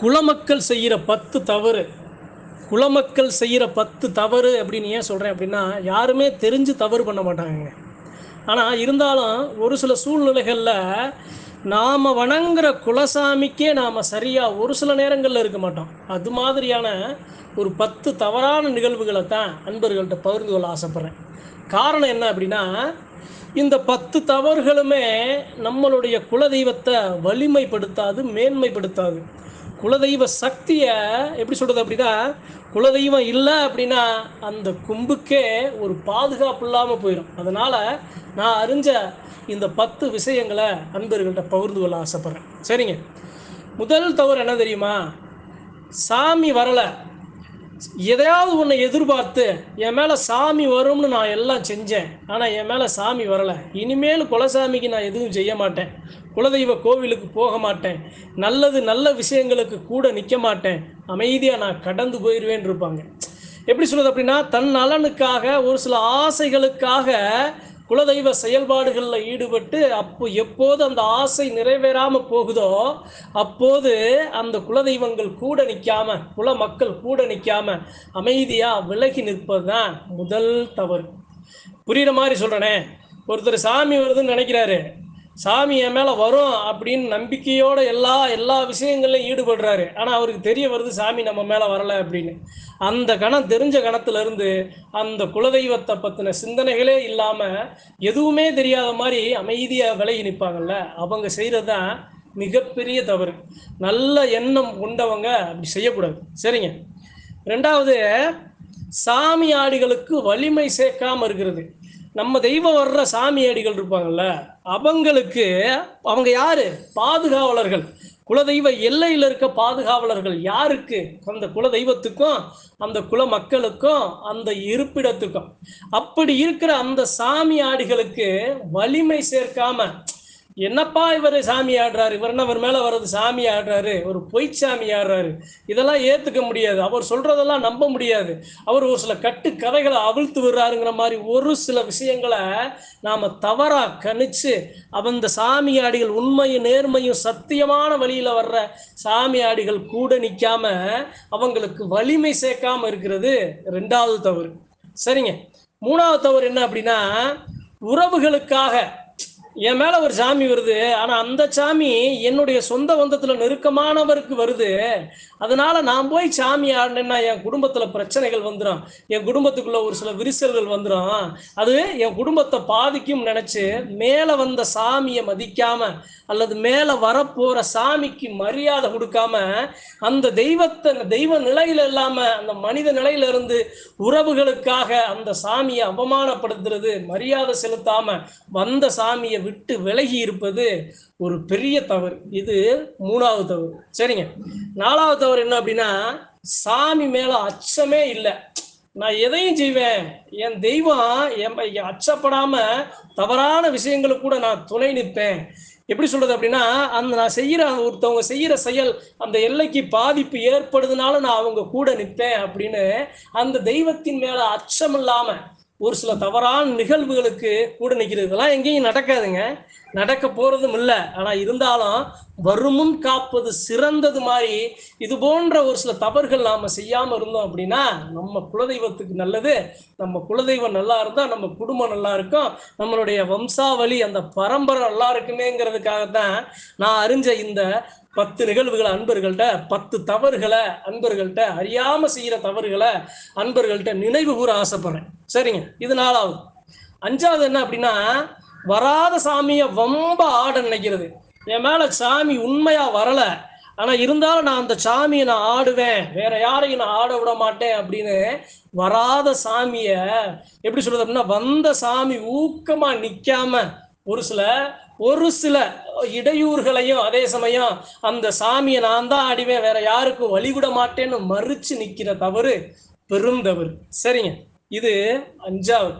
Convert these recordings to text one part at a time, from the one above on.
குலமக்கள் செய்கிற பத்து தவறு. குலமக்கள் செய்கிற பத்து தவறு அப்படின்னு ஏன் சொல்கிறேன் அப்படின்னா யாருமே தெரிஞ்சு தவறு பண்ண மாட்டாங்க ஆனால் இருந்தாலும் ஒரு சில சூழ்நிலைகளில் நாம் வணங்குற குலசாமிக்கே நாம் சரியாக ஒரு சில நேரங்களில் இருக்க மாட்டோம். அது மாதிரியான ஒரு பத்து தவறான நிகழ்வுகளை தான் அன்பர்கள்ட்ட பகிர்ந்து கொள்ள ஆசைப்பட்றேன். காரணம் என்ன அப்படின்னா இந்த பத்து தவறுகளுமே நம்மளுடைய குலதெய்வத்தை வலிமைப்படுத்தாது மேன்மைப்படுத்தாது. குலதெய்வ சக்தியை எப்படி சொல்கிறது அப்படின்னா குலதெய்வம் இல்லை அப்படின்னா அந்த கும்புக்கே ஒரு பாதுகாப்பு இல்லாமல் போயிடும் அதனால் நான் அறிஞ்ச இந்த பத்து விஷயங்களை அன்பர்கள்ட்ட பகிர்ந்து கொள்ள ஆசைப்பட்றேன். சரிங்க. முதல் தவறு என்ன தெரியுமா? சாமி வரலை. எதையாவது ஒன்றை எதிர்பார்த்து என் மேலே சாமி வரும்னு நான் எல்லாம் செஞ்சேன் ஆனால் என் மேலே சாமி வரலை. இனிமேல் குலசாமிக்கு நான் எதுவும் செய்ய மாட்டேன். குலதெய்வ கோவிலுக்கு போக மாட்டேன். நல்லது நல்ல விஷயங்களுக்கு கூட நிற்க மாட்டேன். அமைதியாக நான் கடந்து போயிடுவேன் இருப்பாங்க. எப்படி சொல்கிறது அப்படின்னா தன் நலனுக்காக ஒரு சில ஆசைகளுக்காக குலதெய்வ செயல்பாடுகளில் ஈடுபட்டு அப்போ எப்போது அந்த ஆசை நிறைவேறாமல் போகுதோ அப்போது அந்த குலதெய்வங்கள் கூட நிற்காம குல மக்கள் கூட நிற்காம அமைதியாக விலகி நிற்பது தான் முதல் தவறு. புரிகிற மாதிரி சொல்கிறேனே ஒருத்தர் சாமி வருதுன்னு நினைக்கிறாரு. சாமி என் மேலே வரும் அப்படின்னு நம்பிக்கையோட எல்லா எல்லா விஷயங்கள்லையும் ஈடுபடுறாரு. ஆனால் அவருக்கு தெரிய வருது சாமி நம்ம மேலே வரலை அப்படின்னு. அந்த கணம் தெரிஞ்ச கணத்துல இருந்து அந்த குலதெய்வத்தை பற்றின சிந்தனைகளே இல்லாமல் எதுவுமே தெரியாத மாதிரி அமைதியாக விலகி நிற்பாங்கல்ல அவங்க செய்கிறது தான் மிகப்பெரிய தவறு. நல்ல எண்ணம் கொண்டவங்க அப்படி செய்யக்கூடாது. சரிங்க. ரெண்டாவது சாமியாடிகளுக்கு வலிமை சேர்க்காம இருக்கிறது. நம்ம தெய்வம் வர்ற சாமியாடிகள் இருப்பாங்கல்ல அவங்களுக்கு அவங்க யாரு? பாதுகாவலர்கள். குலதெய்வ எல்லையில் இருக்க பாதுகாவலர்கள் யாருக்கு? அந்த குலதெய்வத்துக்கும் அந்த குல மக்களுக்கும் அந்த இருப்பிடத்துக்கும். அப்படி இருக்கிற அந்த சாமி ஆடிகளுக்கு வலிமை சேர்க்காம என்னப்பா இவர் சாமி ஆடுறாரு? இவர் என்ன இவர் மேலே வர்றது சாமி ஆடுறாரு? ஒரு பொய் சாமி ஆடுறாரு. இதெல்லாம் ஏற்றுக்க முடியாது. அவர் சொல்கிறதெல்லாம் நம்ப முடியாது. அவர் ஒரு சில கட்டு கதைகளை அவிழ்த்து விடுறாருங்கிற மாதிரி ஒரு சில விஷயங்களை நாம் தவறாக கணிச்சு அந்த சாமியாடிகள் உண்மையும் நேர்மையும் சத்தியமான வழியில் வர்ற சாமியாடிகள் கூட நிற்காம அவங்களுக்கு வலிமை சேர்க்காம இருக்கிறது ரெண்டாவது தவறு. சரிங்க. மூணாவது தவறு என்ன அப்படின்னா உறவுகளுக்காக என் மேல ஒரு சாமி வருது ஆனா அந்த சாமி என்னுடைய சொந்த வந்தத்துல நெருக்கமானவருக்கு வருது. அதனால நான் போய் சாமி ஆடினேன்னா என் குடும்பத்துல பிரச்சனைகள் வந்துடும் என் குடும்பத்துக்குள்ள ஒரு சில விரிசல்கள் வந்துடும் அது என் குடும்பத்தை பாதிக்கும் நினைச்சு மேல வந்த சாமியை மதிக்காம அல்லது மேல வரப்போற சாமிக்கு மரியாதை கொடுக்காம அந்த தெய்வத்தை தெய்வ நிலையில இல்லாம அந்த மனித நிலையில இருந்து உறவுகளுக்காக அந்த சாமியை அவமானப்படுத்துறது மரியாதை செலுத்தாம வந்த சாமியை விட்டு விலகி இருப்பது ஒரு பெரிய தவறு. இது மூணாவது தவறு. சரிங்க. நாலாவது தவறு என்ன அப்படின்னா சாமி மேல அச்சமே இல்லை. நான் எதையும் செய்வேன். என் தெய்வம் என் அச்சப்படாம தவறான விஷயங்களுக்கு கூட நான் துணை நிற்பேன். எப்படி சொல்றது அப்படின்னா அந்த நான் செய்யற ஒருத்தவங்க செய்யற செயல் அந்த எல்லைக்கு பாதிப்பு ஏற்படுதுனால நான் அவங்க கூட நிற்பேன் அப்படின்னு அந்த தெய்வத்தின் மேல அச்சம் இல்லாம ஒரு சில தவறான நிகழ்வுகளுக்கு கூட நிற்கிறது இதெல்லாம் எங்கேயும் நடக்காதுங்க. நடக்க போறதும் இல்லை. ஆனால் இருந்தாலும் வருமுன் காப்பது சிறந்தது மாதிரி இது போன்ற ஒரு சில தவறுகள் நாம செய்யாம இருந்தோம் அப்படின்னா நம்ம குலதெய்வத்துக்கு நல்லது நம்ம குலதெய்வம் நல்லா இருந்தா நம்ம குடும்பம் நல்லா இருக்கும் நம்மளுடைய வம்சாவளி அந்த பரம்பரை நல்லா இருக்குமேங்கிறதுக்காகத்தான் நான் அறிஞ்ச இந்த பத்து நிகழ்வுகளை அன்பர்கள்ட்ட பத்து தவறுகளை அன்பர்கள்ட்ட அறியாம செய்யற தவறுகளை அன்பர்கள்ட்ட நினைவு கூற ஆசைப்படுறேன். சரிங்க இது நாலாவது. அஞ்சாவது என்ன அப்படின்னா வராத சாமியை வம்ப ஆட நினைக்கிறது. என் மேலே சாமி உண்மையாக வரல. ஆனால் இருந்தாலும் நான் அந்த சாமியை நான் ஆடுவேன். வேற யாரையும் நான் ஆட விட மாட்டேன் அப்படின்னு வராத சாமியை எப்படி சொல்றது அப்படின்னா வந்த சாமி ஊக்கமாக நிற்காம ஒரு சில ஒரு சில இடையூறுகளையும் அதே சமயம் அந்த சாமியை நான் தான் ஆடிவேன். வேற யாருக்கும் வழிவிட மாட்டேன்னு மறுச்சு நிற்கிற தவறு பெரும் தவறு. சரிங்க. இது அஞ்சாவது.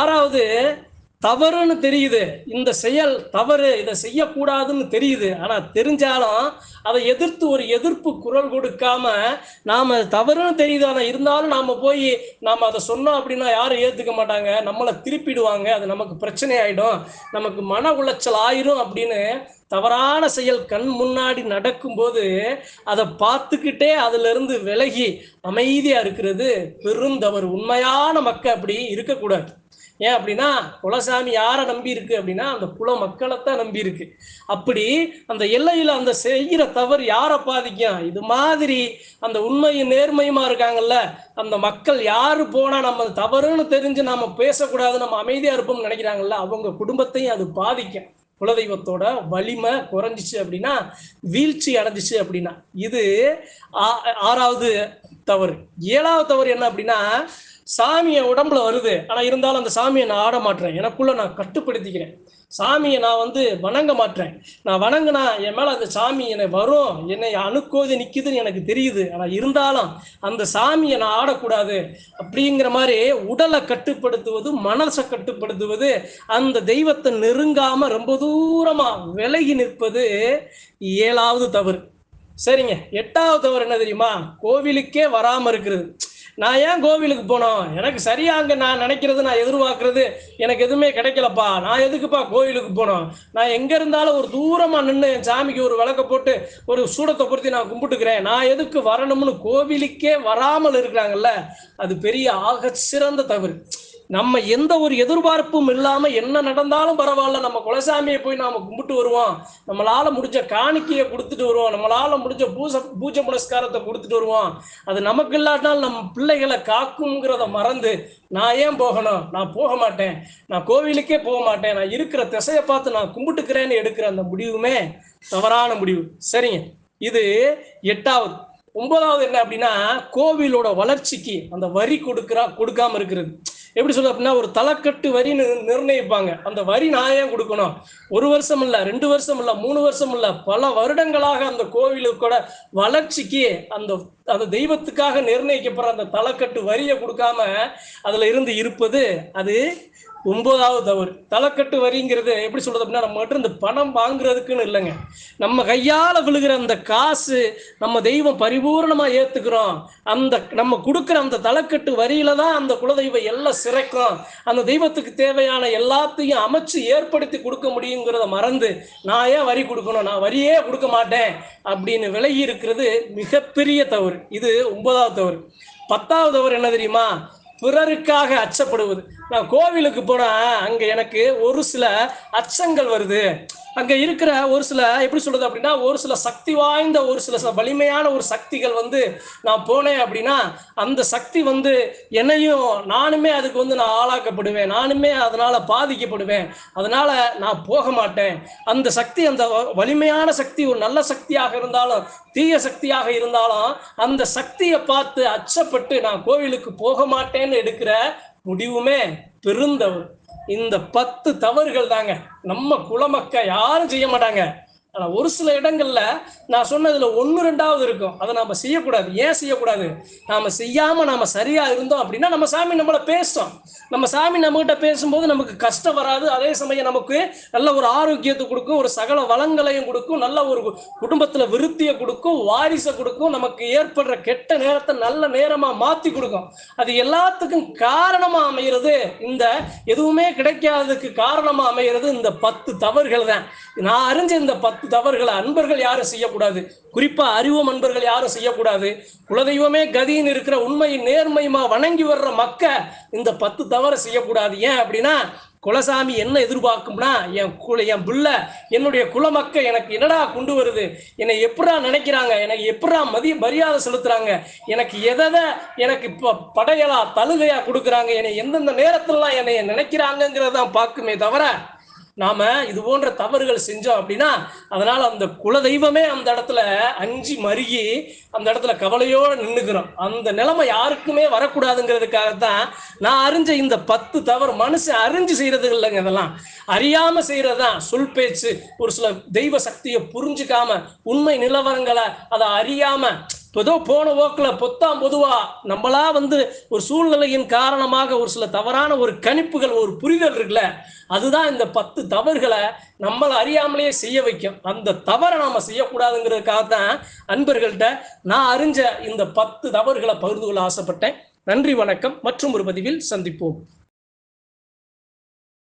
ஆறாவது தவறுன்னு தெரியுது. இந்த செயல் தவறு இதை செய்யக்கூடாதுன்னு தெரியுது. ஆனால் தெரிஞ்சாலும் அதை எதிர்த்து ஒரு எதிர்ப்பு குரல் கொடுக்காம நாம் தவறுன்னு தெரியுது. ஆனால் இருந்தாலும் நாம் போய் நாம் அதை சொன்னோம் அப்படின்னா யாரும் ஏற்றுக்க மாட்டாங்க. நம்மளை திருப்பிடுவாங்க. அது நமக்கு பிரச்சனை ஆகிடும் நமக்கு மன உளைச்சல் ஆயிரும் அப்படின்னு தவறான செயல் கண் முன்னாடி நடக்கும்போது அதை பார்த்துக்கிட்டே அதிலிருந்து விலகி அமைதியாக இருக்கிறது பெருந்தவறு உண்மையான மக்கள் அப்படி இருக்கக்கூடாது. ஏன் அப்படின்னா குலசாமி யாரை நம்பி இருக்கு அப்படின்னா அந்த குல மக்களைத்தான் நம்பி இருக்கு. அப்படி அந்த எல்லையில அந்த செய்கிற தவறு யாரை பாதிக்கும்? இது மாதிரி அந்த உண்மையும் நேர்மையுமா இருக்காங்கல்ல? அந்த மக்கள் யாரு போனா நம்ம தவறுன்னு தெரிஞ்சு நாம பேசக்கூடாது நம்ம அமைதியா இருப்போம்னு நினைக்கிறாங்கல்ல அவங்க குடும்பத்தையும் அது பாதிக்கும். குலதெய்வத்தோட வலிமை குறைஞ்சிச்சு அப்படின்னா வீழ்ச்சி அடைஞ்சிச்சு அப்படின்னா. இது ஆ- ஆறாவது தவறு. ஏழாவது தவறு என்ன அப்படின்னா சாமியை உடம்புல வருது. ஆனா இருந்தாலும் அந்த சாமியை நான் ஆட மாட்டேன் எனக்குள்ள நான் கட்டுப்படுத்திக்கிறேன். சாமியை நான் வந்து வணங்க மாட்டேன் நான் வணங்கினா என் மேல அந்த சாமி என்னை வரும். என்னை அணுக்கோது நிக்குதுன்னு எனக்கு தெரியுது. ஆனா இருந்தாலும் அந்த சாமியை நான் ஆடக்கூடாது அப்படிங்கிற மாதிரி உடலை கட்டுப்படுத்துவது மனசை கட்டுப்படுத்துவது அந்த தெய்வத்தை நெருங்காம ரொம்ப தூரமா விலகி நிற்பது ஏழாவது தவறு. சரிங்க. எட்டாவது தவறு என்ன தெரியுமா? கோவிலுக்கே வராம இருக்கிறது. நான் ஏன் கோவிலுக்கு போனோம்? எனக்கு சரியா அங்கே நான் நினைக்கிறது நான் எதிர்பார்க்கறது எனக்கு எதுவுமே கிடைக்கலப்பா. நான் எதுக்குப்பா கோவிலுக்கு போனோம்? நான் எங்க இருந்தாலும் ஒரு தூரமா நின்று என் சாமிக்கு ஒரு விளக்க போட்டு ஒரு சூடத்தை பொருத்தி நான் கும்பிட்டுக்கிறேன். நான் எதுக்கு வரணும்னு கோவிலுக்கே வராமல் இருக்கிறாங்கல்ல? அது பெரிய ஆக சிறந்த தவறு. நம்ம எந்த ஒரு எதிர்பார்ப்பும் இல்லாம என்ன நடந்தாலும் பரவாயில்ல. நம்ம குலசாமியை போய் நாம கும்பிட்டு வருவோம். நம்மளால முடிஞ்ச காணிக்கையை கொடுத்துட்டு வருவோம். நம்மளால முடிஞ்ச பூச பூஜை புனஸ்காரத்தை கொடுத்துட்டு வருவோம். அது நமக்கு இல்லாட்டாலும் நம்ம பிள்ளைகளை காக்குங்கிறத மறந்து நான் ஏன் போகணும்? நான் போக மாட்டேன். நான் கோவிலுக்கே போக மாட்டேன். நான் இருக்கிற திசையை பார்த்து நான் கும்பிட்டுக்கிறேன்னு எடுக்கிற அந்த முடிவுமே தவறான முடிவு. சரிங்க. இது எட்டாவது. ஒன்பதாவது என்ன அப்படின்னா கோவிலோட வளர்ச்சிக்கு அந்த வரி கொடுக்குறா கொடுக்காம இருக்கிறது. எப்படி சொல்ல அப்படின்னா ஒரு தலைக்கட்டு வரி நிர்ணயிப்பாங்க. அந்த வரி நான் ஏன் கொடுக்கணும்? ஒரு வருஷம் இல்ல ரெண்டு வருஷம் இல்ல மூணு வருஷம் இல்ல பல வருடங்களாக அந்த கோவிலுக்கூட வளர்ச்சிக்கு அந்த அந்த தெய்வத்துக்காக நிர்ணயிக்கப்படுற அந்த தலைக்கட்டு வரியை கொடுக்காம அதுல இருந்து இருப்பது அது ஒன்பதாவது தவறு. தலைக்கட்டு வரிங்கிறது எப்படி சொல்றது அப்படின்னா நம்ம மட்டும் இந்த பணம் வாங்குறதுக்குன்னு இல்லைங்க. நம்ம கையால விழுகிற அந்த காசு நம்ம தெய்வம் பரிபூரணமா ஏத்துக்கிறோம். அந்த நம்ம கொடுக்குற அந்த தலைக்கட்டு வரியில தான் அந்த குலதெய்வம் எல்லாம் சிறைக்கும். அந்த தெய்வத்துக்கு தேவையான எல்லாத்தையும் அமைச்சு ஏற்படுத்தி கொடுக்க முடியுங்கிறத மறந்து நான் ஏன் வரி கொடுக்கணும்? நான் வரியே கொடுக்க மாட்டேன் அப்படின்னு விலகி இருக்கிறது மிகப்பெரிய தவறு. இது ஒன்பதாவது தவறு. பத்தாவது தவறு என்ன தெரியுமா? பிறருக்காக அச்சப்படுவது. நான் கோவிலுக்கு போனா அங்க எனக்கு ஒரு சில அச்சங்கள் வருது. அங்க இருக்கிற ஒரு சில எப்படி சொல்றது அப்படின்னா ஒரு சில சக்தி வாய்ந்த ஒரு சில சில வலிமையான ஒரு சக்திகள் வந்து நான் போனேன் அப்படின்னா அந்த சக்தி வந்து என்னையும் நானுமே அதுக்கு வந்து நான் ஆளாக்கப்படுவேன். நானுமே அதனால பாதிக்கப்படுவேன். அதனால நான் போக மாட்டேன். அந்த சக்தி அந்த வலிமையான சக்தி ஒரு நல்ல சக்தியாக இருந்தாலும் தீய சக்தியாக இருந்தாலும் அந்த சக்தியை பார்த்து அச்சப்பட்டு நான் கோவிலுக்கு போக மாட்டேன்னு எடுக்கிற முடிவுமே பெருந்தவறு இந்த பத்து தவறுகள் தாங்க. நம்ம குலமக்க யாரும் செய்ய மாட்டாங்க. ஆனா ஒரு சில இடங்கள்ல நான் சொன்னதுல ஒன்று ரெண்டாவது இருக்கும். அதை நாம செய்யக்கூடாது. ஏன் செய்யக்கூடாது? நாம செய்யாம நாம சரியா இருந்தோம் அப்படின்னா நம்ம சாமி நம்மள பேசும். நம்ம சாமி நம்மகிட்ட பேசும்போது நமக்கு கஷ்டம் வராது. அதே சமயம் நமக்கு நல்ல ஒரு ஆரோக்கியத்தை கொடுக்கும் ஒரு சகல வளங்களையும் கொடுக்கும் நல்ல ஒரு குடும்பத்துல விருத்தியை கொடுக்கும் வாரிசை கொடுக்கும் நமக்கு ஏற்படுற கெட்ட நேரத்தை நல்ல நேரமா மாத்தி கொடுக்கும். அது எல்லாத்துக்கும் காரணமா அமைகிறது இந்த எதுவுமே கிடைக்காததுக்கு காரணமா அமைகிறது இந்த பத்து தவறுகள் தான். நான் அறிஞ்ச இந்த பத்து தவறுகளை அன்பர்கள் யாரும் செய்யக்கூடாது. குறிப்பா அறிவும் அன்பர்கள் யாரும் செய்யக்கூடாது. குலதெய்வமே கதின்னு இருக்கிற உண்மை நேர்மையுமா வணங்கி வர்ற மக்க இந்த பத்து தவறை செய்யக்கூடாது. ஏன் அப்படின்னா குலசாமி என்ன எதிர்பார்க்கும்னா என் குல என் புள்ள என்னுடைய குலமக்க எனக்கு என்னடா கொண்டு வருது? என்னை எப்படா நினைக்கிறாங்க? எனக்கு எப்படா மதிய மரியாதை செலுத்துறாங்க? எனக்கு எதை எனக்கு இப்போ படையலா தழுகையா கொடுக்குறாங்க? என்னை எந்தெந்த நேரத்துலலாம் என்னை நினைக்கிறாங்கங்கிறதான் பார்க்குமே தவிர நாம இது போன்ற தவறுகள் செஞ்சோம் அப்படின்னா அதனால அந்த குலதெய்வமே அந்த இடத்துல அஞ்சி மருகி அந்த இடத்துல கவலையோட நின்னுக்கிறோம். அந்த நிலைமை யாருக்குமே வரக்கூடாதுங்கிறதுக்காக தான் நான் அறிஞ்ச இந்த பத்து தவறு மனுஷன் அறிஞ்சு செய்யறது இல்லைங்க இதெல்லாம். அறியாம செய்யறதுதான். சொல் பேச்சு ஒரு சில தெய்வ சக்தியை புரிஞ்சுக்காம உண்மை நிலவரங்களை அதை அறியாம இப்போ ஏதோ போன ஓக்கில் பொத்தாம் பொதுவாக நம்மளா வந்து ஒரு சூழ்நிலையின் காரணமாக ஒரு சில தவறான ஒரு கணிப்புகள் ஒரு புரிதல் இருக்குல்ல அதுதான் இந்த பத்து தவறுகளை நம்மளை அறியாமலேயே செய்ய வைக்கும். அந்த தவறை நம்ம செய்யக்கூடாதுங்கிறதுக்காக தான் அன்பர்கள்ட்ட நான் அறிஞ்ச இந்த பத்து தவறுகளை பகிர்ந்து கொள்ள ஆசைப்பட்டேன். நன்றி வணக்கம். மற்றும் ஒரு பதிவில் சந்திப்போம்.